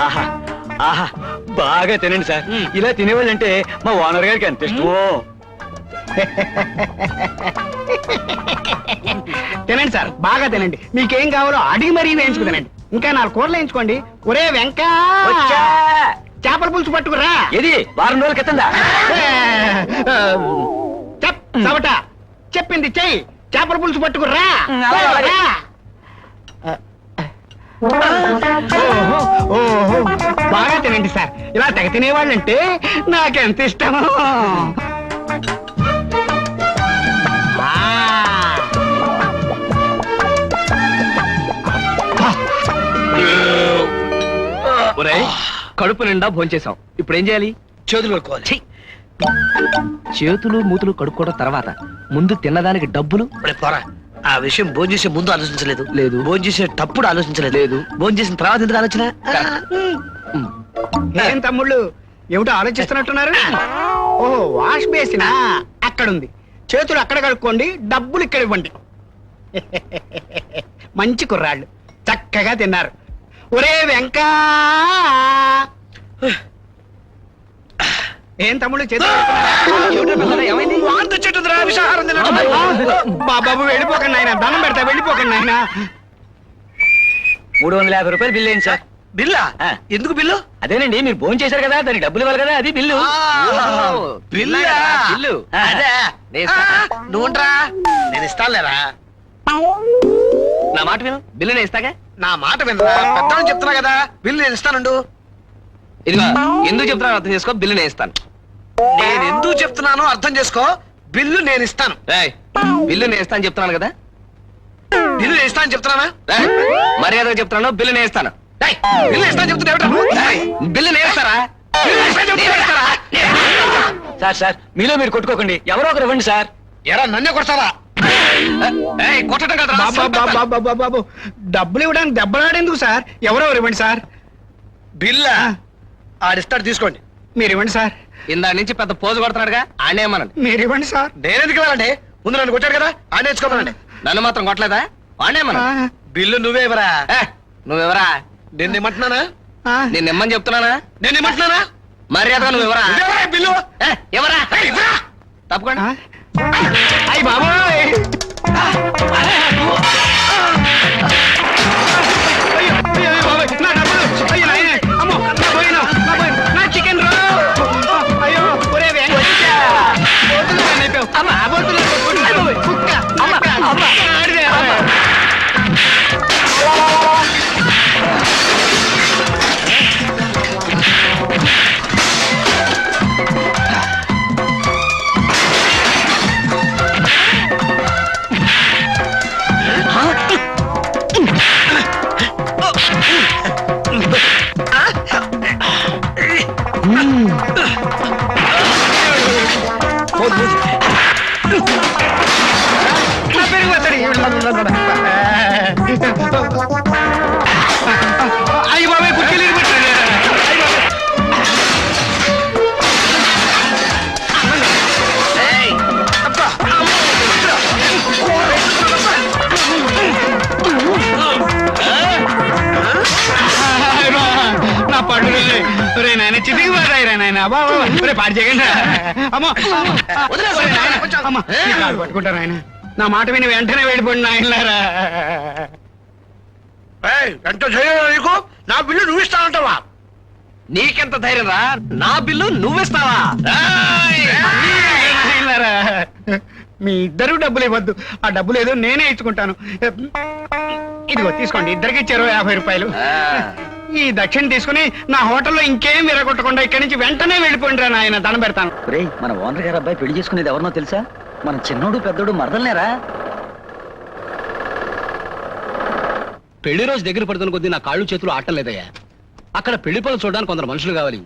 ఆహా ఆహా బాగా తినండి సార్. ఇలా తినేవాళ్ళంటే మా ఓనర్ గారికి ఎంత ఇష్టమో. తినండి సార్ బాగా తినండి. మీకేం కావాలో అడిగి మరీ వేయించుకు తినండి. ఇంకా నాలుగు కూరలు వేయించుకోండి. ఒరే వెంక! వచ్చా! చేపల పులుసు పట్టుకురా! ఏది? వారం రోజుల క్రితందా? చెప్ చెప్పింది చెయ్యి. చేపల పులుసు పట్టుకురా. ఓహో, బాగా తినండి సార్. ఇలా తెగ తినేవాళ్ళంటే నాకెంత ఇష్టమో. కడుపు నిండా భోంచేసాం ఇప్పుడు ఏం చేయాలి? చేతులు కొట్టుకోవాలి ఛీ! చేతులు మూతులు కడుక్కోవడం తర్వాత ముందు తిన్నదానికి డబ్బులు? పోరా ఆ విషయం భోజనం చేసే ముందు ఆలోచించలేదు. లేదు. భోజనం చేసేటప్పుడు ఆలోచించలేదు. లేదు. భోజనం చేసిన తర్వాత ఎందుకు ఆలోచన. ఏం తమ్ముళ్ళు? ఏమిటో ఆలోచిస్తున్నట్టున్నారు? ఓహో వాష్ బేసినా. అక్కడుంది. చేతులు అక్కడ కడుక్కోండి డబ్బులు ఇక్కడ ఇవ్వండి. మంచి కుర్రాళ్ళు. చక్కగా తిన్నారు. ఒరే వెంకా! ఏం? వాంతి చెట్టుందిరా, విషాహారం బాబు వెళ్ళిపోకండి ఆయన దండం పెడతా వెళ్ళిపోకండి ఆయన మూడు వందల యాభై రూపాయలు బిల్లు ఏంటి సార్. బిల్లా. ఎందుకు బిల్లు? అదేనండి మీరు భోజనం చేశారు కదా దానికి డబ్బులు ఇవ్వాలి కదా అది బిల్లు. బిల్లా. నువ్వుంట్రా నేను ఇస్తానులేరా. నా మాట విను. బిల్లు నేను ఇస్తాగా? నా మాట వినరా? పెద్ద చెప్తున్నా కదా బిల్లు నేను ఇస్తానుండు. ఇదిగో ఎందుకు చెప్తున్నాను అర్థం చేసుకో బిల్లు నేను ఇస్తాను. నేను ఎందుకు చెప్తున్నానో అర్థం చేసుకో బిల్లు నేను ఇస్తాను. రేయ్ బిల్లు నేను ఇస్తాను చెప్తున్నాను కదా? బిల్లు నేను ఇస్తాను చెప్తున్నానా? రేయ్, మర్యాదగా చెప్తున్నాను బిల్లు నేను ఇస్తాను. బిల్లు ఇస్తాను చెప్తున్నా ఏమిటా? రేయ్, బిల్లు నేను ఇస్తారా? బిల్లు ఇస్తాను చెప్తున్నా ఏమిటా? సార్ సార్ మీలో మీరు కొట్టుకోకండి. ఎవరో ఒకరు ఇవ్వండి సార్. ఎరా నన్నే కొడతావా? ఏయ్, కొట్టడం కదా బాబా బాబా బాబా బాబు డబ్బులు ఇవ్వడానికి దెబ్బలాడేందుకు సార్? ఎవరెవరు ఇవ్వండి సార్? బిల్లా? ఆడిస్తాడు తీసుకోండి. మీరు ఇవ్వండి సార్. ఇందా నుంచి పెద్ద పోజు కొడుతున్నాడుగా ఆడేమనండి మీరు ఇవ్వండి సార్. నేను ఎందుకు వెళ్ళండి ముందు నన్ను కొట్టాడు కదా ఆడ నేర్చుకోమనండి. నన్ను మాత్రం కొట్టలేదా? వాడేమన ఆ, బిల్లు నువ్వే ఇవ్వరా నువ్వెవరా? నేను ఇమ్మంటున్నానా? నేను ఇమ్మని చెప్తున్నానా? నేను ఇమ్మంటున్నానా? మర్యాదగా నువ్వెవరా? నువ్వెవరా బిల్లు? ఎవరా? తప్పకుండా. ఆ. అయ్ బాబోయ్. నా పాడు చేయకండి. అమ్మో. అమ్మా, నీ కాలు పట్టుకుంటారు ఆయన నా మాట విని వెంటనే వెళ్ళిపోండి నాయనలారా ఏయ్, ఎంత ధైర్యం నీకు? నా బిల్లు నువ్వు ఇస్తానంటావా? నీకెంత ధైర్యం రా? నా బిల్లు నువ్విస్తావా మీ ఇద్దరు డబ్బులు ఇవ్వద్దు. ఆ డబ్బులు ఏదో నేనే ఇచ్చుకుంటాను. ఇదిగో తీసుకోండి. ఇద్దరికి ఇచ్చారు యాభై రూపాయలు. ఈ దక్షిణ తీసుకుని నా హోటల్లో ఇంకేం విరగొట్టకుండా ఇక్కడి నుంచి వెంటనే వెళ్ళిపోండి రా నాయన దండం పెడతాను. రే మన ఓనర్ గారు అబ్బాయి పెళ్ళి చేసుకునేది ఎవరినో తెలుసా? మన చిన్నోడు పెద్దోడు మరదలనేరా. పెళ్ళి రోజు దగ్గర పడుతున్న కొద్దీ నా కాళ్ళు చేతులు ఆటం లేదయ్యా. అక్కడ పెళ్ళి పనులు చూడడానికి కొందరు మనుషులు కావాలి.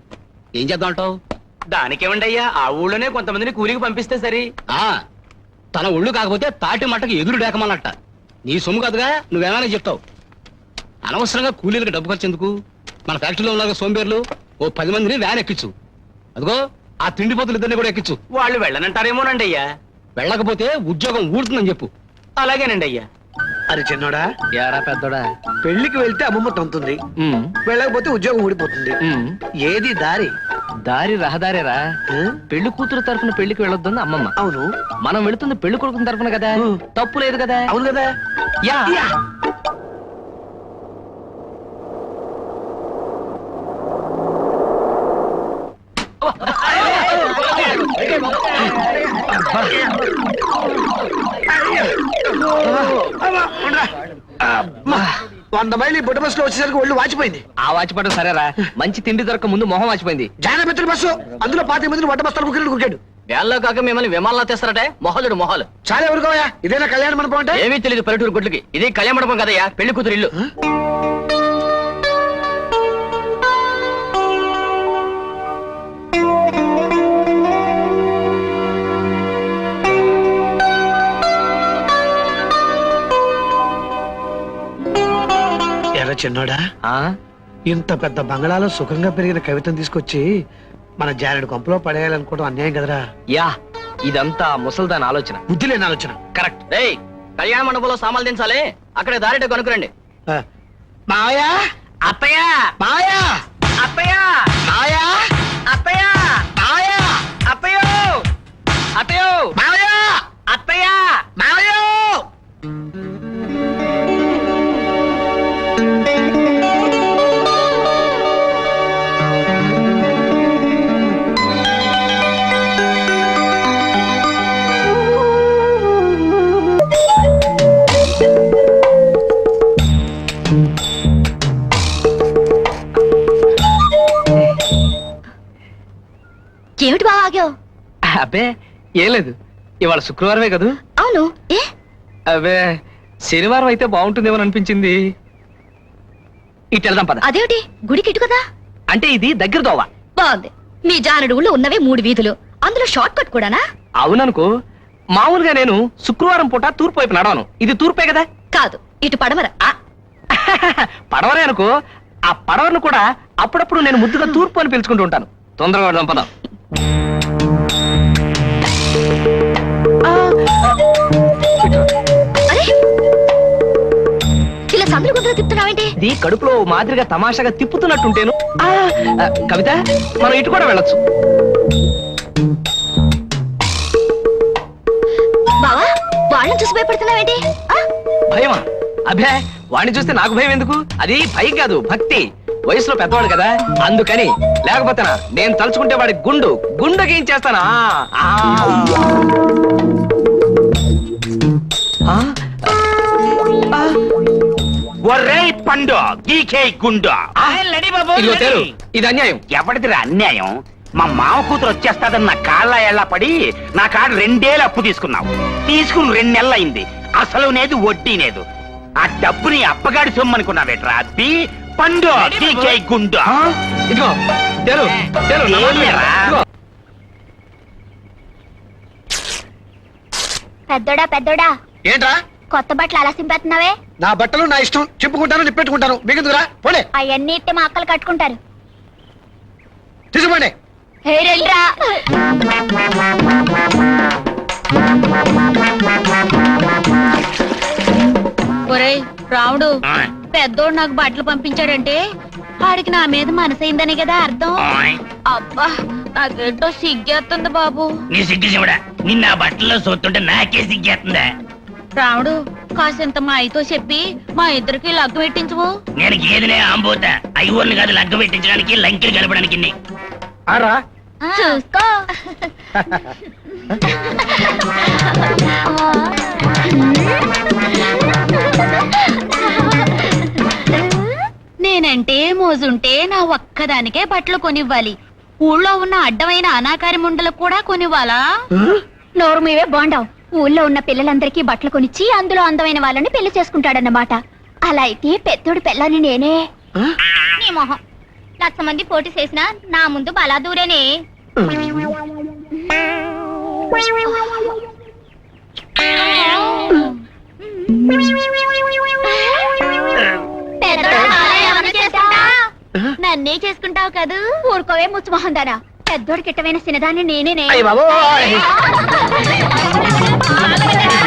ఏం చేద్దాం అంటావు? దానికేమండి అయ్యా ఆ ఊళ్ళోనే కొంతమందిని కూలికి పంపిస్తే సరి. ఆ తన ఒళ్ళు కాకపోతే తాటి మట్టకి ఎదురు డేకమన్నట్ట. నీ సొమ్ము కాదుగా నువ్వేమైనా చెప్తావు. అనవసరంగా కూలీలకు డబ్బు ఖర్చు ఎందుకు మన ఫ్యాక్టరీలో ఉన్న సోంబేర్లు ఓ పది మందిని వ్యాన్ ఎక్కించు అదిగో ఆ తిండి పోతులు ఇద్దరిని కూడా ఎక్కించు వాళ్ళు వెళ్ళనంటారేమోనండి అయ్యా. వెళ్ళకపోతే ఉద్యోగం ఊడుతుందని చెప్పు. అలాగేనండి అయ్యా. అరే చిన్నోడా. యారా పెద్దోడా? పెళ్ళికి వెళ్తే అమ్మమ్మ తంతుంది ఉమ్, వెళ్ళకపోతే ఉద్యోగం ఊడిపోతుంది. ఉమ్. ఏది దారి? దారి రహదారేరా. ఆ? పెళ్ళి కూతురు తరఫున పెళ్ళికి వెళ్ళొద్దని అమ్మమ్మ. అవును. మనం వెళుతుంది పెళ్ళి కొడుకుని తరఫున కదా. తప్పు లేదు కదా. అవును కదా. యా. యా. అమ్మా, ఉండరా. అమ్మా, వంద మైలు బుట్ట బస్సులో వచ్చేసరికి ఒళ్ళు వాచిపోయింది. ఆ వాచిపడం సరేరా. మంచి తిండి దొరక ముందు మొహం వాచిపోయింది. జానమిత్రుల బస్సు అందులో పాతి మందిని వంట బస్తాలు కుక్కిలు కుక్కాడు. వేళ్ళలో కాక మిమ్మల్ని విమానంలో తెస్తారటే? మొహలుడు మొహాలు. చాలా ఎవరుకోయా ఇదేనా కళ్యాణ మండపం అంటే? ఏమీ తెలియదు పల్లెటూరు గుడ్లకి. ఇది కళ్యాణ మండపం కదయ్యా పెళ్ళి కూతురు ఇల్లు. చిన్నోడా? ఆ? ఇంత పెద్ద బంగళాలో సుఖంగా పెరిగిన కవితను తీసుకొచ్చి మన జానడి కొంపలో పడేయాలనుకోవడం అన్యాయం కదరా? యా ఇదంతా ముసల్దాన్ ఆలోచన. బుద్ధి లేని ఆలోచన. కరెక్ట్. రేయ్ కళ్యాణ మండపంలో సామాన్లు దించాలి. అక్కడే దారిట కనుకురండి ఆ. మావయ్య? అత్తయ్య! మావయ్య! అత్తయ్య! మావయ్య! అత్తయ్య! మావయ్య! అత్తయ్యో! అత్తయ్యో! మావయ్య అత్తయ్య! ఏమిటి బాగా ఆగావు? అబ్బే ఏం లేదు. ఇవాళ శుక్రవారమే కదూ? అవును. ఏ? అబ్బే శనివారం అయితే బాగుంటుందేమో అనిపించింది. ఇటు వెళ్దాం పద. అదేమిటి? గుడికి ఇటు కదా? అంటే ఇది దగ్గర దోవ. బాగుంది. మీ జానడు ఊళ్ళో ఉన్నవే మూడు వీధులు. అందులో షార్ట్ కట్ కూడానా? అవుననుకో మామూలుగా నేను శుక్రవారం పూట తూర్పు వైపు నడవను. ఇది తూర్పే కదా? కాదు ఇటు పడమర. ఆ, పడవరే అనుకో ఆ పడవను కూడా అప్పుడప్పుడు నేను ముద్దుగా తూర్పు అని పిలుచుకుంటూ ఉంటాను. తొందరగా వెళ్దాం పదం. ఇలా తిప్పుతున్నావేంటి? ఇది కడుపులో ఓ మాదిరిగా తమాషాగా తిప్పుతున్నట్టుంటేను. ఆ, ఆ, కవిత మనం ఇటు కూడా వెళ్ళొచ్చు. బావా వాళ్ళని చూసి భయపడుతున్నావేంటి? ఆ? భయమా? అభే వాడిని చూస్తే నాకు భయం ఎందుకు? అది భయం కాదు భక్తి. వయసులో పెద్దవాడు కదా? అందుకని లేకపోతేనా నేను తలుచుకుంటే వాడి గుండు గుండెకి ఏం చేస్తానా ఆ. ఆ? ఆ? ఒర్రేయ్ పండు గీకే గుండు. ఇదిగో తేరు, ఇది అన్యాయం. ఎవరిదిరా అన్యాయం? మా మామ కూతురు వచ్చేస్తాదని నా కాళ్ళ ఎళ్ళ పడి నా కాడ రెండేళ్ళు అప్పు తీసుకున్నావు. తీసుకుని రెండు నెలలు అయింది అసలు నేదు వడ్డీ లేదు. ఆ డబ్బుని అప్పగాడి సొమ్ము అనుకున్నావేట్రా అబ్బి? పండు గీకే గుండు? ఇదిగో తేరు, తేరు, నా మాట విను. ఏమిరా? ఇదిగో. పెద్దోడా పెద్దోడా ఏంట్రా కొత్త బట్టలు అలా సింపేస్తున్నావే నా బట్టలు నా ఇష్టం చెప్పుకుంటాను నిప్పెట్టుకుంటాను మీకెందుకురా పోలే అవన్నీ ఇట్టే మా అక్కలు కట్టుకుంటారు తీసుకోండి హే రండ్రా. ఒరేయ్ రాముడు. పెద్దోడు నాకు బట్టలు పంపించాడంటే ఆడికి నా మీద మనసైందనే కదా అర్థం. అబ్బా నాకేంటో సిగ్గేస్తుంది బాబు. నీ సిగ్గు చెవుడా? నిన్న ఆ బట్టల్లో చూస్తుంటే నాకే సిగ్గేస్తుందా? రాముడు కాసింత మా అయితో చెప్పి మా ఇద్దరికి లగ్గు పెట్టించువు. నేను గేదెలే ఆంబోతా. ఐవర్ని కాదు లగ్గ పెట్టించడానికి లంకెలు ఇన్ని. ఆరా చూసుకో. నేనంటే మోజుంటే నా ఒక్కదానికే బట్టలు కొనివ్వాలి. ఊళ్ళో ఉన్న అడ్డమైన అనాకారి ముండలకు కూడా కొనివ్వాలా? నోరు మీవే బాండావు. ఊళ్ళో ఉన్న పిల్లలందరికీ బట్టలు కొనిచ్చి అందులో అందమైన వాళ్ళని పెళ్ళి చేసుకుంటాడన్నమాట. అలా అయితే పెద్దోడు పిల్లని నేనే. నీ మొహం. లక్ష మంది పోటీ చేసినా నా ముందు బలా దూరేనే నన్నే చేసుకుంటావు కదూ? ఊరుకోవే ముచ్చుమొహం దానా పెద్దోడికి ఇట్టమైన సినదాన్ని నేనేనే అయ్య బాబోయ్!